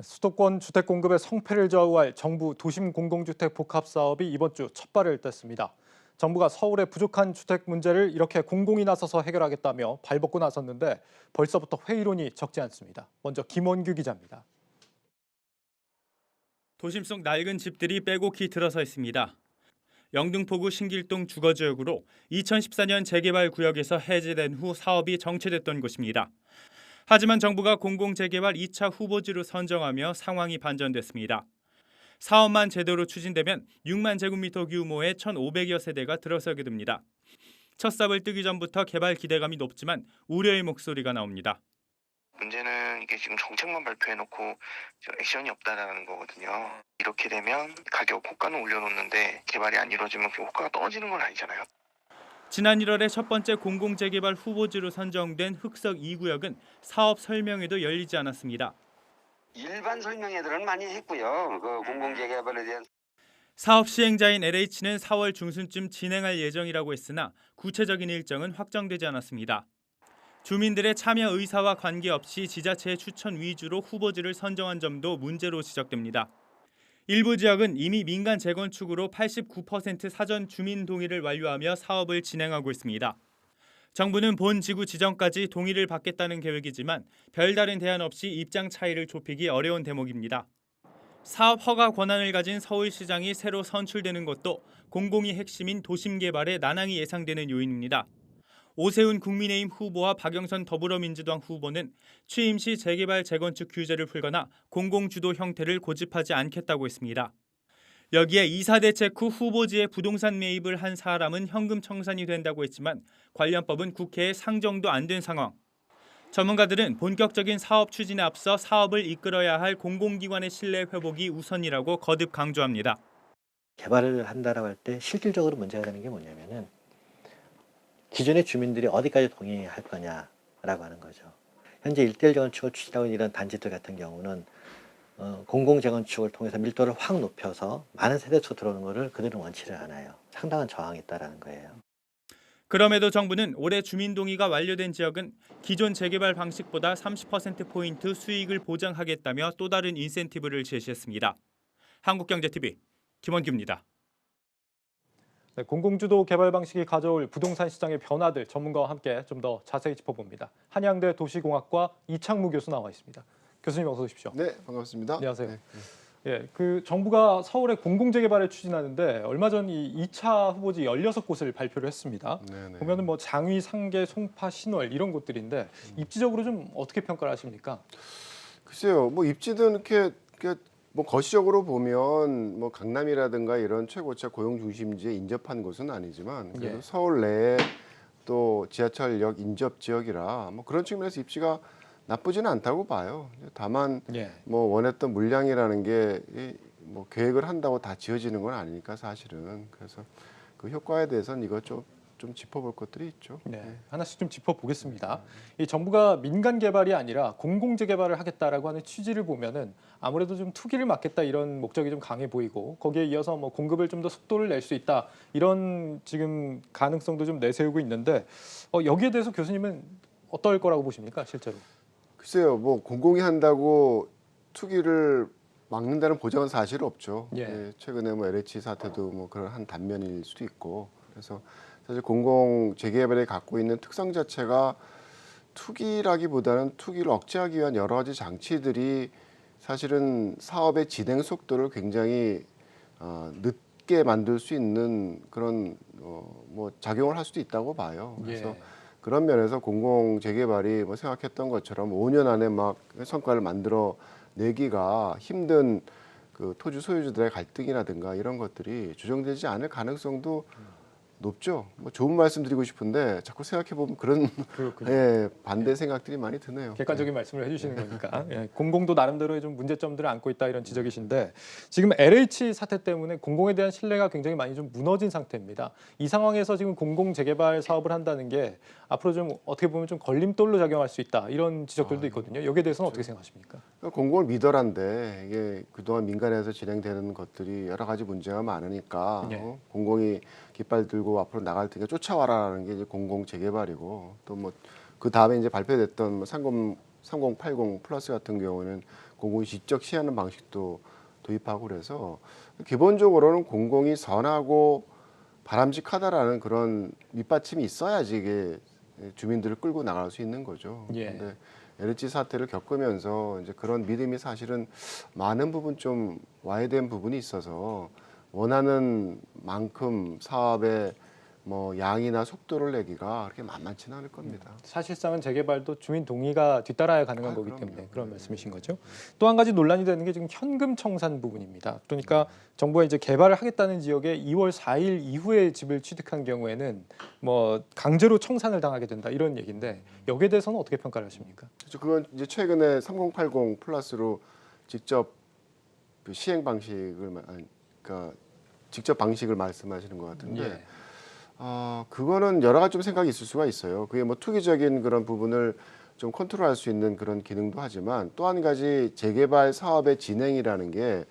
수도권 주택 공급의 성패를 좌우할 정부 도심 공공주택 복합 사업이 이번 주 첫 발을 뗐습니다. 정부가 서울의 부족한 주택 문제를 이렇게 공공이 나서서 해결하겠다며 발벗고 나섰는데 벌써부터 회의론이 적지 않습니다. 먼저 김원규 기자입니다. 도심 속 낡은 집들이 빼곡히 들어서 있습니다. 영등포구 신길동 주거지역으로 2014년 재개발 구역에서 해제된 후 사업이 정체됐던 곳입니다. 하지만 정부가 공공재개발 2차 후보지로 선정하며 상황이 반전됐습니다. 사업만 제대로 추진되면 6만 제곱미터 규모의 1,500여 세대가 들어서게 됩니다. 첫 삽을 뜨기 전부터 개발 기대감이 높지만 우려의 목소리가 나옵니다. 문제는 이게 지금 정책만 발표해놓고 저 액션이 없다라는 거거든요. 이렇게 되면 가격 호가는 올려놓는데 개발이 안 이루어지면 그 호가가 떨어지는 건 아니잖아요. 지난 1월에 첫 번째 공공재개발 후보지로 선정된 흑석 2구역은 사업 설명회도 열리지 않았습니다. 일반 설명회들은 많이 했고요. 그 공공재개발에 대한 사업 시행자인 LH는 4월 중순쯤 진행할 예정이라고 했으나 구체적인 일정은 확정되지 않았습니다. 주민들의 참여 의사와 관계없이 지자체의 추천 위주로 후보지를 선정한 점도 문제로 지적됩니다. 일부 지역은 이미 민간 재건축으로 89% 사전 주민 동의를 완료하며 사업을 진행하고 있습니다. 정부는 본 지구 지정까지 동의를 받겠다는 계획이지만 별다른 대안 없이 입장 차이를 좁히기 어려운 대목입니다. 사업 허가 권한을 가진 서울시장이 새로 선출되는 것도 공공이 핵심인 도심 개발에 난항이 예상되는 요인입니다. 오세훈 국민의힘 후보와 박영선 더불어민주당 후보는 취임 시 재개발 재건축 규제를 풀거나 공공주도 형태를 고집하지 않겠다고 했습니다. 여기에 이사 대책 후 후보지에 부동산 매입을 한 사람은 현금 청산이 된다고 했지만 관련법은 국회에 상정도 안 된 상황. 전문가들은 본격적인 사업 추진에 앞서 사업을 이끌어야 할 공공기관의 신뢰 회복이 우선이라고 거듭 강조합니다. 개발을 한다라고 할 때 실질적으로 문제가 되는 게 뭐냐면은 기존의 주민들이 어디까지 동의할 거냐라고 하는 거죠. 현재 일대일 재건축을 추진하고 있는 이런 단지들 같은 경우는 어, 공공 재건축을 통해서 밀도를 확 높여서 많은 세대수 들어오는 것을 그들은 원치를 않아요. 상당한 저항이 있다라는 거예요. 그럼에도 정부는 올해 주민 동의가 완료된 지역은 기존 재개발 방식보다 30% 포인트 수익을 보장하겠다며 또 다른 인센티브를 제시했습니다. 한국경제TV 김원규입니다. 네, 공공주도 개발 방식이 가져올 부동산 시장의 변화들 전문가와 함께 좀 더 자세히 짚어봅니다. 한양대 도시공학과 이창무 교수 나와 있습니다. 교수님 어서 오십시오. 네, 반갑습니다. 안녕하세요. 네. 예, 그 정부가 서울의 공공재개발을 추진하는데 얼마 전 이 2차 후보지 16곳을 발표를 했습니다. 네, 네. 보면은 뭐 장위, 상계, 송파, 신월 이런 곳들인데 입지적으로 좀 어떻게 평가를 하십니까? 글쎄요, 뭐 입지든 이렇게, 이렇게 뭐 거시적으로 보면 뭐 강남이라든가 이런 최고차 고용 중심지에 인접한 곳은 아니지만 그래도 예. 서울 내에 또 지하철역 인접 지역이라 뭐 그런 측면에서 입지가 나쁘지는 않다고 봐요. 다만 예. 뭐 원했던 물량이라는 게 뭐 계획을 한다고 다 지어지는 건 아니니까 사실은 그래서 그 효과에 대해서는 이거 좀, 좀 짚어볼 것들이 있죠. 네, 하나씩 좀 짚어보겠습니다. 이 정부가 민간 개발이 아니라 공공재 개발을 하겠다라고 하는 취지를 보면은 아무래도 좀 투기를 막겠다 이런 목적이 좀 강해 보이고 거기에 이어서 뭐 공급을 좀 더 속도를 낼 수 있다 이런 지금 가능성도 좀 내세우고 있는데 어, 여기에 대해서 교수님은 어떨 거라고 보십니까 실제로? 글쎄요, 뭐 공공이 한다고 투기를 막는다는 보장은 사실 없죠. 예. 예, 최근에 뭐 LH 사태도 뭐 그런 한 단면일 수도 있고 그래서 사실 공공 재개발이 갖고 있는 특성 자체가 투기라기보다는 투기를 억제하기 위한 여러 가지 장치들이 사실은 사업의 진행 속도를 굉장히 어, 늦게 만들 수 있는 그런 어, 뭐 작용을 할 수도 있다고 봐요. 그래서 예. 그런 면에서 공공 재개발이 뭐 생각했던 것처럼 5년 안에 막 성과를 만들어 내기가 힘든 그 토지 소유주들의 갈등이라든가 이런 것들이 조정되지 않을 가능성도 높죠. 뭐 좋은 말씀 드리고 싶은데 자꾸 생각해 보면 그런. 예, 반대 생각들이 많이 드네요. 객관적인 말씀을 해주시는 거니까 예, 공공도 나름대로의 좀 문제점들을 안고 있다 이런 지적이신데 지금 LH 사태 때문에 공공에 대한 신뢰가 굉장히 많이 좀 무너진 상태입니다. 이 상황에서 지금 공공 재개발 사업을 한다는 게 앞으로 좀 어떻게 보면 좀 걸림돌로 작용할 수 있다 이런 지적들도 있거든요. 여기에 대해서는 어떻게 생각하십니까? 그러니까 공공을 믿어란데 이게 그동안 민간에서 진행되는 것들이 여러 가지 문제가 많으니까 예. 어, 공공이 깃발 들고 앞으로 나갈 테니까 쫓아와라라는 게 이제 공공 재개발이고 또 뭐 그 다음에 이제 발표됐던 뭐 상금 3080 플러스 같은 경우는 공공이 직접 시하는 방식도 도입하고 그래서 기본적으로는 공공이 선하고 바람직하다라는 그런 밑받침이 있어야지 이게 주민들을 끌고 나갈 수 있는 거죠. 예. 근데 LH 사태를 겪으면서 이제 그런 믿음이 사실은 많은 부분 좀 와해된 부분이 있어서 원하는 만큼 사업의 뭐 양이나 속도를 내기가 그렇게 만만치는 않을 겁니다. 사실상은 재개발도 주민 동의가 뒤따라야 가능한 아, 거기 그럼요. 때문에 그런 네. 말씀이신 거죠. 또 한 가지 논란이 되는 게 지금 현금 청산 부분입니다. 그러니까 정부가 이제 개발을 하겠다는 지역에 2월 4일 이후에 집을 취득한 경우에는 뭐 강제로 청산을 당하게 된다 이런 얘기인데 여기에 대해서는 어떻게 평가를 하십니까? 그렇죠. 그건 이제 최근에 3080 플러스로 직접 그 시행 방식을 그러니까 직접 방식을 말씀하시는 것 같은데 예. 어, 그거는 여러 가지 좀 생각이 있을 수가 있어요. 그게 뭐 투기적인 그런 부분을 좀 컨트롤할 수 있는 그런 기능도 하지만 또 한 가지 재개발 사업의 진행이라는 게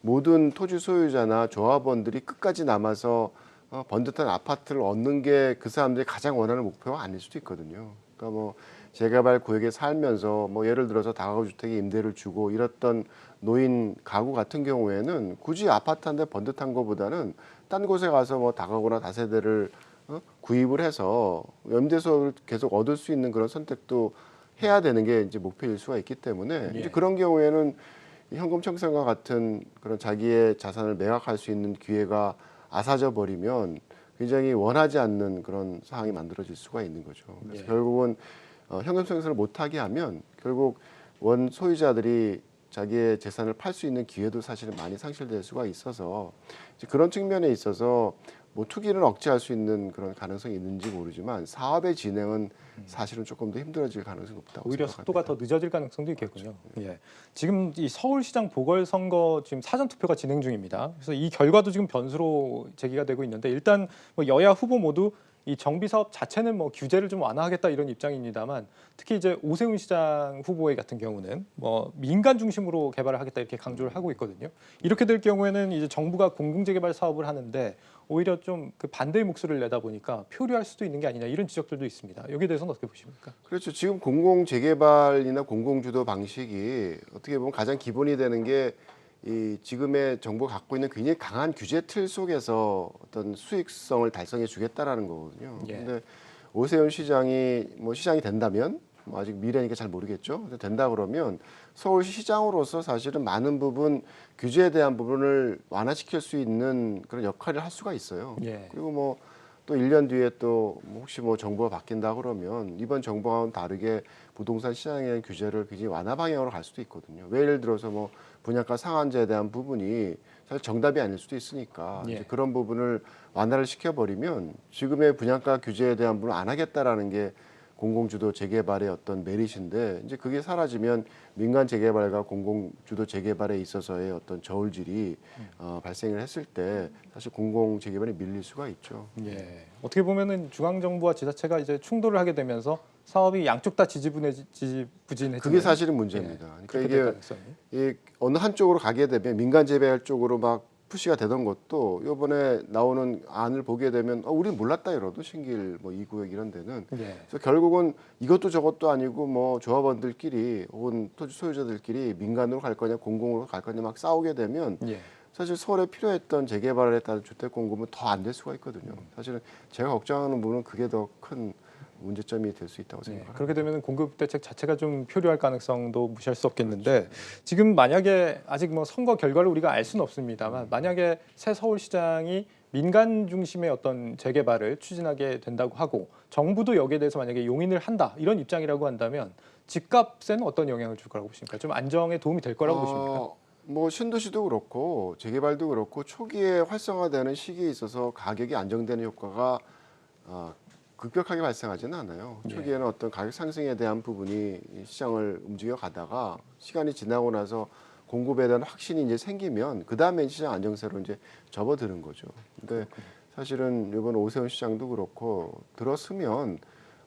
모든 토지 소유자나 조합원들이 끝까지 남아서 어, 번듯한 아파트를 얻는 게 그 사람들이 가장 원하는 목표가 아닐 수도 있거든요. 그러니까 뭐 재개발 구역에 살면서 뭐 예를 들어서 다가구 주택에 임대를 주고 이랬던 노인 가구 같은 경우에는 굳이 아파트 한 대 번듯한 것보다는 딴 곳에 가서 뭐 다가구나 다세대를 어? 구입을 해서 임대수를 계속 얻을 수 있는 그런 선택도 해야 되는 게 이제 목표일 수가 있기 때문에 예. 이제 그런 경우에는 이 현금 청산과 같은 그런 자기의 자산을 매각할 수 있는 기회가 아사져 버리면 굉장히 원하지 않는 그런 상황이 만들어질 수가 있는 거죠. 그래서 예. 결국은 어, 현금 청산을 못하게 하면 결국 원 소유자들이 자기의 재산을 팔 수 있는 기회도 사실은 많이 상실될 수가 있어서 그런 측면에 있어서 뭐 투기를 억제할 수 있는 그런 가능성이 있는지 모르지만 사업의 진행은 사실은 조금 더 힘들어질 가능성이 높다고 오히려 생각합니다. 속도가 더 늦어질 가능성도 있겠군요. 예. 지금 이 서울시장 보궐선거 지금 사전 투표가 진행 중입니다. 그래서 이 결과도 지금 변수로 제기가 되고 있는데 일단 뭐 여야 후보 모두 이 정비 사업 자체는 뭐 규제를 좀 완화하겠다 이런 입장입니다만 특히 이제 오세훈 시장 후보의 같은 경우는 뭐 민간 중심으로 개발을 하겠다 이렇게 강조를 하고 있거든요. 이렇게 될 경우에는 이제 정부가 공공재개발 사업을 하는데 오히려 좀 그 반대의 목소리를 내다 보니까 표류할 수도 있는 게 아니냐 이런 지적들도 있습니다. 여기에 대해서는 어떻게 보십니까? 그렇죠. 지금 공공 재개발이나 공공 주도 방식이 어떻게 보면 가장 기본이 되는 게 이 지금의 정부가 갖고 있는 굉장히 강한 규제 틀 속에서 어떤 수익성을 달성해 주겠다라는 거거든요. 예. 근데 오세훈 시장이 뭐 시장이 된다면 뭐 아직 미래니까 잘 모르겠죠. 근데 된다 그러면 서울시 시장으로서 사실은 많은 부분 규제에 대한 부분을 완화시킬 수 있는 그런 역할을 할 수가 있어요. 예. 그리고 뭐 또 1년 뒤에 또뭐 혹시 뭐 정부가 바뀐다 그러면 이번 정부와는 다르게 부동산 시장에 대한 규제를 굉장히 완화 방향으로 갈 수도 있거든요. 왜 예를 들어서 뭐 분양가 상한제에 대한 부분이 사실 정답이 아닐 수도 있으니까 예. 이제 그런 부분을 완화를 시켜버리면 지금의 분양가 규제에 대한 부분을 안 하겠다라는 게 공공주도 재개발의 어떤 메리트인데 이제 그게 사라지면 민간 재개발과 공공주도 재개발에 있어서의 어떤 저울질이 어, 발생을 했을 때 사실 공공 재개발이 밀릴 수가 있죠. 예. 어떻게 보면은 중앙 정부와 지자체가 이제 충돌을 하게 되면서 사업이 양쪽 다 지지부진해지는 그게 사실은 문제입니다. 그러니까 그렇게 될 이게. 이 어느 한쪽으로 가게 되면 민간 재배할 쪽으로 막 푸시가 되던 것도 이번에 나오는 안을 보게 되면 어, 우리는 몰랐다 이러도 신길 뭐 이 구역 이런 데는 예. 그래서 결국은 이것도 저것도 아니고 뭐 조합원들끼리 혹은 토지 소유자들끼리 민간으로 갈 거냐 공공으로 갈 거냐 막 싸우게 되면 예. 사실 서울에 필요했던 재개발에 따른 주택 공급은 더 안 될 수가 있거든요. 사실은 제가 걱정하는 부분은 그게 더 큰 문제점이 될 수 있다고 예, 생각합니다. 그렇게 되면 공급 대책 자체가 좀 표류할 가능성도 무시할 수 없겠는데 지금 만약에 아직 뭐 선거 결과를 우리가 알 수는 없습니다만 만약에 새 서울시장이 민간 중심의 어떤 재개발을 추진하게 된다고 하고 정부도 여기에 대해서 만약에 용인을 한다 이런 입장이라고 한다면 집값에는 어떤 영향을 줄 거라고 보십니까? 좀 안정에 도움이 될 거라고 보십니까? 어, 뭐 신도시도 그렇고 재개발도 그렇고 초기에 활성화되는 시기에 있어서 가격이 안정되는 효과가 어, 급격하게 발생하지는 않아요. 예. 초기에는 어떤 가격 상승에 대한 부분이 이 시장을 움직여 가다가 시간이 지나고 나서 공급에 대한 확신이 이제 생기면 그 다음에 시장 안정세로 이제 접어드는 거죠. 근데 사실은 이번 오세훈 시장도 그렇고 들었으면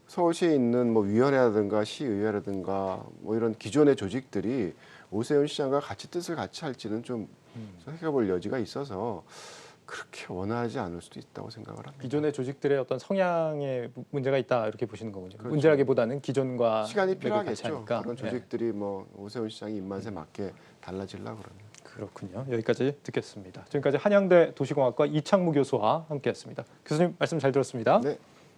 서울시에 있는 뭐 위원회라든가 시의회라든가 뭐 이런 기존의 조직들이 오세훈 시장과 같이 뜻을 같이 할지는 좀 음. 생각해볼 여지가 있어서 그렇게 원하지 않을 수도 있다고 생각을 합니다. 기존의 조직들의 어떤 성향에 무- 문제가 있다 이렇게 보시는 거군요. 그렇죠. 문제라기보다는 기존과 시간이 필요하겠죠. 그런 네. 조직들이 뭐 오세훈 시장의 입맛에 맞게 달라질라 그러면. 그렇군요. 여기까지 듣겠습니다. 지금까지 한양대 도시공학과 이창무 교수와 함께했습니다. 교수님 말씀 잘 들었습니다. 네,